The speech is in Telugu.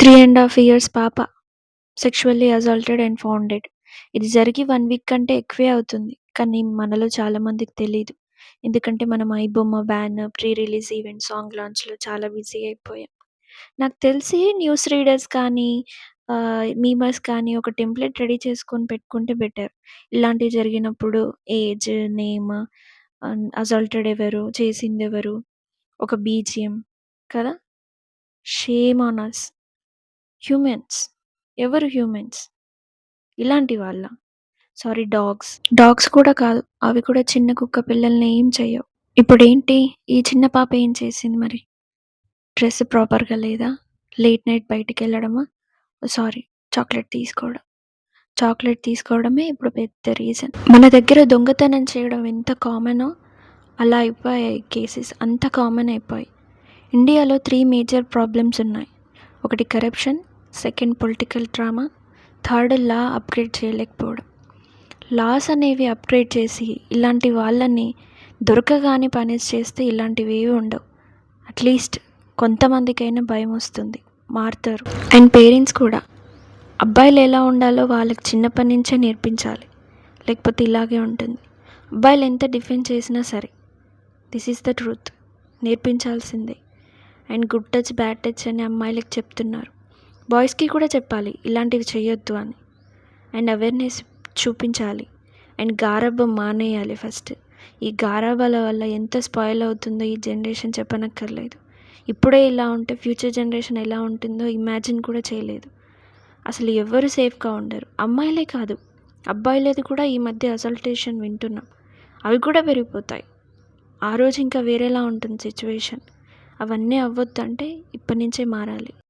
త్రీ అండ్ హాఫ్ ఇయర్స్ పాప సెక్షువల్లీ అసాల్టెడ్ అండ్ ఫౌండెడ్ ఇది జరిగి వన్ వీక్ కంటే ఎక్కువే అవుతుంది. కానీ మనలో చాలా మందికి తెలియదు ఎందుకంటే మనం iBomma ban pre release event song లాంచ్లో చాలా బిజీ అయిపోయాం. నాకు తెలిసి న్యూస్ రీడర్స్ కానీ మీమర్స్ కానీ ఒక టెంప్లెట్ రెడీ చేసుకొని పెట్టుకుంటే బెటర్ ఇలాంటివి జరిగినప్పుడు ఏజ్ నేమ్ అసాల్టెడ్ ఎవరు చేసింది ఎవరు ఒక బీజిఎం కదా? Shame on us humans. ఎవరు హ్యూమన్స్? ఇలాంటి వాళ్ళ. Sorry dogs. డాగ్స్ కూడా కాదు అవి కూడా చిన్న కుక్క పిల్లల్ని ఏం చెయ్యవు. ఇప్పుడు ఏంటి ఈ చిన్న పాప ఏం చేసింది మరి? డ్రెస్ ప్రాపర్గా లేదా? లేట్ నైట్ బయటికి వెళ్ళడమా సారీ చాక్లెట్ తీసుకోవడం. చాక్లెట్ తీసుకోవడమే ఇప్పుడు పెద్ద రీజన్. మన దగ్గర దొంగతనం చేయడం ఎంత కామనో అలా అయిపోయాయి కేసెస్. అంత కామన్ అయిపోయాయి. ఇండియాలో త్రీ మేజర్ ప్రాబ్లమ్స్ ఉన్నాయి. ఒకటి corruption second political drama. Third law upgrade చేయలేకపోవడం. Laws అనేవి అప్గ్రేడ్ చేసి ఇలాంటి వాళ్ళని దొరకగానే పనిష్ చేస్తే ఇలాంటివి ఏవి ఉండవు. అట్లీస్ట్ కొంతమందికైనా భయం వస్తుంది. మారుతారు. అండ్ పేరెంట్స్ కూడా. అబ్బాయిలు ఎలా ఉండాలో వాళ్ళకి చిన్నప్పటి నుంచే నేర్పించాలి. లేకపోతే ఇలాగే ఉంటుంది. అబ్బాయిలు ఎంత డిఫెండ్ చేసినా సరే. This is the truth. నేర్పించాల్సిందే. And good touch bad touch అని అమ్మాయిలకు చెప్తున్నారు. బాయ్స్కి కూడా చెప్పాలి ఇలాంటివి చేయొద్దు అని. అండ్ అవేర్నెస్ చూపించాలి. అండ్ గారాబం మానేయాలి ఫస్ట్. ఈ గారాబాల వల్ల ఎంత స్పాయిల్ అవుతుందో ఈ జనరేషన్ చెప్పనక్కర్లేదు. ఇప్పుడే ఇలా ఉంటే ఫ్యూచర్ జనరేషన్ ఎలా ఉంటుందో ఇమాజిన్ కూడా చేయలేదు. అసలు ఎవరు సేఫ్గా ఉండరు. అమ్మాయిలే కాదు అబ్బాయిలది కూడా ఈ మధ్య అసల్టేషన్ వింటున్నాం. అవి కూడా పెరిగిపోతాయి. ఆ రోజు ఇంకా వేరేలా ఉంటుంది సిచ్యువేషన్. అవన్నీ అవ్వొద్దంటే ఇప్పటి నుంచే మారాలి.